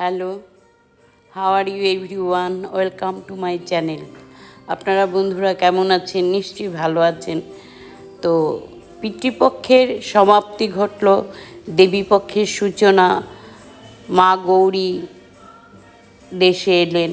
Hello how are you everyone welcome to my channel আপনারা বন্ধুরা কেমন আছেন? নিশ্চয়ই ভালো আছেন। তো পিতৃপক্ষের সমাপ্তি ঘটল, দেবীপক্ষের সূচনা, মা গৌরী দেশে এলেন।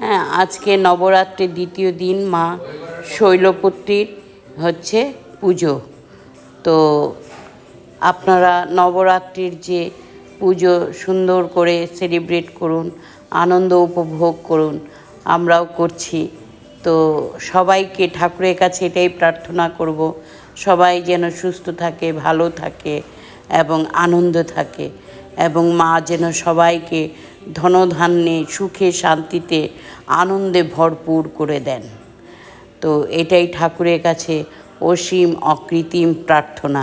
হ্যাঁ আজকে নবরাত্রির দ্বিতীয় দিন, মা শৈলপুত্রীর হচ্ছে পুজো। তো আপনারা নবরাত্রির যে পুজো সুন্দর করে সেলিব্রেট করুন, আনন্দ উপভোগ করুন, আমরাও করছি। তো সবাইকে ঠাকুরের কাছে এটাই প্রার্থনা করব, সবাই যেন সুস্থ থাকে, ভালো থাকে এবং আনন্দ থাকে এবং মা যেন সবাইকে ধনধান্যে, সুখে, শান্তিতে, আনন্দে ভরপুর করে দেন। তো এটাই ঠাকুরের কাছে অসীম অকৃত্রিম প্রার্থনা।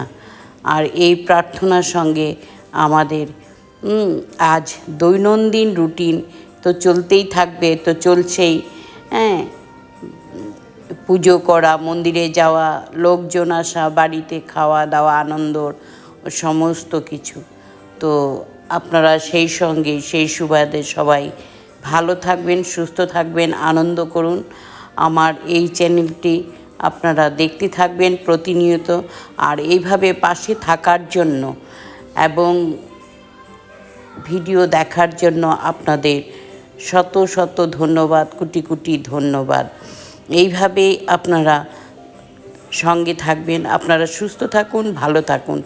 আর এই প্রার্থনার সঙ্গে আমাদের। আজ দৈনন্দিন রুটিন তো চলতেই থাকবে, তো চলছেই। হ্যাঁ পুজো করা, মন্দিরে যাওয়া, লোকজন আসা, বাড়িতে খাওয়া দাওয়া আনন্দর সমস্ত কিছু। তো আপনারা সেই সঙ্গে, সেই সুবাদে সবাই ভালো থাকবেন, সুস্থ থাকবেন, আনন্দ করুন। আমার এই চ্যানেলটি আপনারা দেখতে থাকবেন প্রতিনিয়ত। আর এইভাবে পাশে থাকার জন্য এবং ভিডিও দেখার জন্য আপনাদের শত শত ধন্যবাদ, কোটি কোটি ধন্যবাদ। এইভাবেই আপনারা সঙ্গে থাকবেন, আপনারা সুস্থ থাকুন, ভালো থাকুন।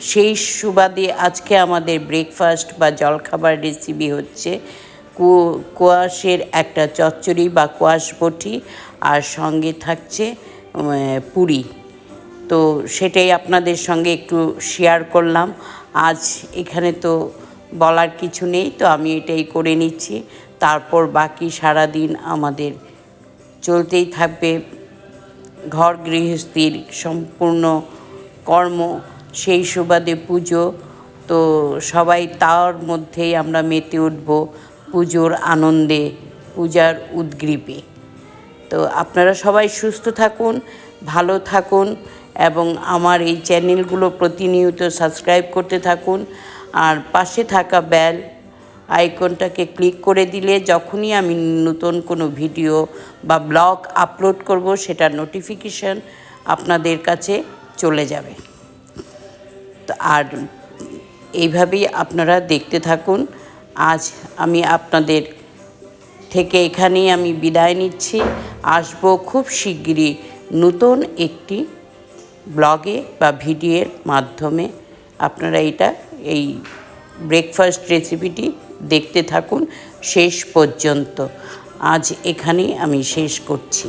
সেই সুবাদে আজকে আমাদের ব্রেকফাস্ট বা জলখাবার রেসিপি হচ্ছে কু- কোয়াশের একটা চচ্চড়ি বা কোয়াশ বটি আর সঙ্গে থাকছে পুরি। তো সেটাই আপনাদের সঙ্গে একটু শেয়ার করলাম। আজ এখানে তো বলার কিছু নেই, তো আমি এটাই করে নিচ্ছি। তারপর বাকি সারা দিন আমাদের চলতেই থাকবে। ঘর গৃহস্থীর সম্পূর্ণ কর্ম, সেই সুবাদে পুজো। তো সবাই তার মধ্যেই আমরা মেতে উঠব পুজোর আনন্দে, পূজার উদ্গ্রীবে। তো আপনারা সবাই সুস্থ থাকুন, ভালো থাকুন। এবং আমার এই চ্যানেলগুলো প্রতিনিয়ত সাবস্ক্রাইব করতে থাকুন। আর পাশে থাকা বেল আইকনটাকে ক্লিক করে দিলে যখনই আমি নতুন কোনো ভিডিও বা ব্লগ আপলোড করব, সেটার নোটিফিকেশান আপনাদের কাছে চলে যাবে। তো আর এইভাবেই আপনারা দেখতে থাকুন। আজ আমি আপনাদের থেকে এখানেই আমি বিদায় নিচ্ছি। আসব খুব শিগগিরই নতুন একটি ব্লগে বা ভিডিওর মাধ্যমে আপনারা এটা, এই ব্রেকফাস্ট রেসিপিটি দেখতে থাকুন। শেষ পর্যন্ত। আজ এখানেই আমি শেষ করছি।